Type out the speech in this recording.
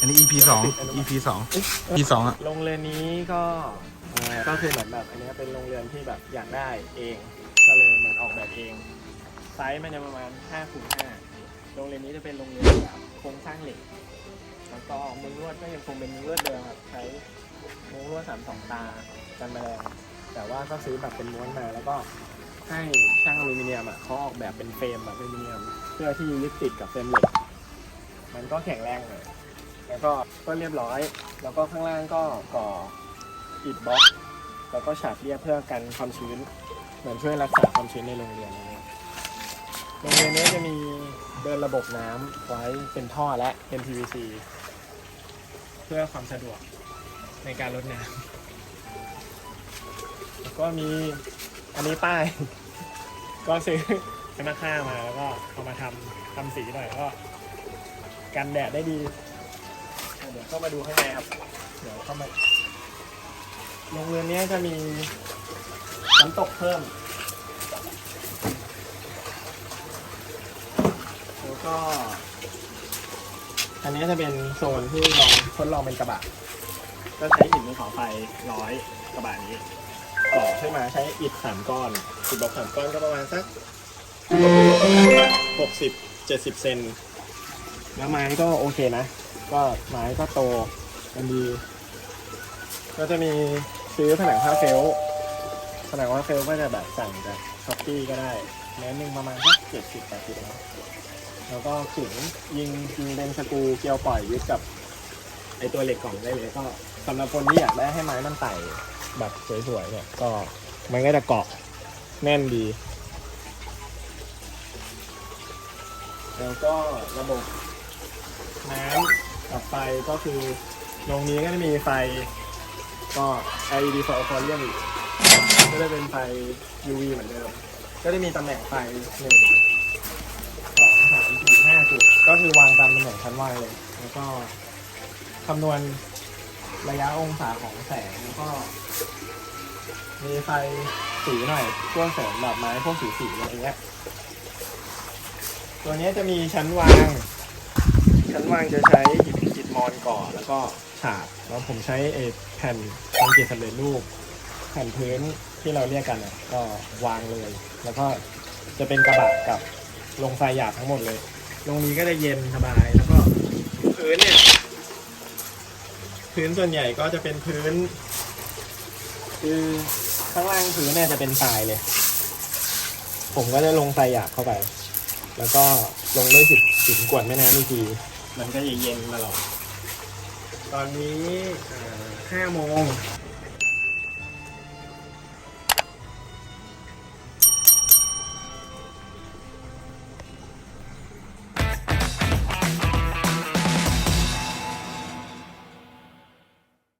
อันนี้ EP สอง EP สอง EP สองอะ โรงเรียนนี้ก็เอ่อก็คือเหมือนแบบอันเนี้ยเป็นโรงเรียนที่แบบอยากได้เอง ก็เลยเหมือนออกแบบเอง ไซส์มันจะประมาณ5คูณ5โรงเรียนนี้จะเป็นโรงเรียนแบบโครงสร้างเหล็ก แล้วก็มุ้งลวดก็ยังคงเป็นมุ้งลวดเดิมครับใช้มุ้งลวดสามสองตากันแมลงแต่ว่าก็ซื้อแบบเป็นม้วนมาแล้วก็ให้ช่างอลูมิเนียมอะเขาออกแบบเป็นเฟรมแบบอลูมิเนียม เพื่อที่ยึดติดกับเฟรมเหล็ก มันก็แข็งแรงเลยแล้วก็ก็เรียบร้อย แล้วก็ข้างล่างก็ก่ออิฐบล็อก แล้วก็ฉาบเรียบเพื่อกันความชื้น เหมือนช่วยรักษาความชื้นในโรงเรียนอะไรเงี้โรงเรียนนี้จะมีเดินระบบน้ำไว้เป็นท่อและเป็น PVC เพื่อความสะดวกในการลดน้ำแล้วก็มีอันนี้ป้าย ก็ซื้อชนะค่ามาแล้วก็เอามาทำทำสีหน่อยก็ กันแดดได้ดี เดี๋ยวเข้ามาดูข้างในครับ เดี๋ยวเข้ามาโรงเรียนนี้จะมีน้ำตกเพิ่ม แล้วก็ อันนี้จะเป็นโซนที่ลองทดลองเป็นกระบะ ก็ใช้อิฐภูเขาไฟร้อยกระบะนี้ต่อขึ้นมาใช้อิฐสามก้อนอิฐบล็อกสามก้อนก็ประมาณสักหกสิบเจ็ดสิบเซน แล้วไม้ก็โอเคนะ ก็ไม้ก็โตกันดี ก็จะมีซื้อผนังผ้าเฟลผนังผ้าเฟลก็จะแบบสั่งจากช้อปปี้ก็ได้เนื้อหนึ่งประมาณสักเจ็ดสิบแปดสิบแล้วแล้วก็ขึงยิงยิงเป็นสกูเกียวปล่อยยึดกับไอตัวเหล็กกล่องได้เลยก็สำหรับคนที่อยากได้ให้ไม้มันไต่แบบสวยๆเนี่ย ก็มันก็จะเกาะแน่นดี แล้วก็ระบบ น้ำกับไฟก็คือโรงนี้ก็จะมีไฟก็ LED ไฟคอนเรียมอีกก็จะเป็นไฟ UV เหมือนเดิม ก็จะมีตำแหน่งไฟหนึ่งสองสามสี่ห้าจุดก็คือวางตามตำแหน่งชั้นวางเลย แล้วก็คำนวณระยะองศาของแสงแล้วก็ มีไฟสีหน่อยพวกแสงแบบไม้พวกสีสีๆอะไรเงี้ย ตัวนี้จะมีชั้นวาง ชั้นวางจะใช้อิฐอิฐมอนก่อนแล้วก็ฉาบแล้วผมใช้เอแผ่นคอนกรีตสำเร็จรูปแผ่นพื้นที่เราเรียกกันอะก็วางเลย แล้วก็จะเป็นกระบะกับลงไฟหยาบทั้งหมดเลยลงนี้ก็จะเย็นสบายแล้วก็พื้นเนี่ยพื้นส่วนใหญ่ก็จะเป็นพื้น คือข้างล่างพื้นเนี่ยจะเป็นทรายเลย ผมก็จะลงไฟหยาบเข้าไป แล้วก็ลงด้วยสิบสิบกวดแม่น้ำอีกที มันก็จะเย็นตลอด ตอนนี้ห้าโมง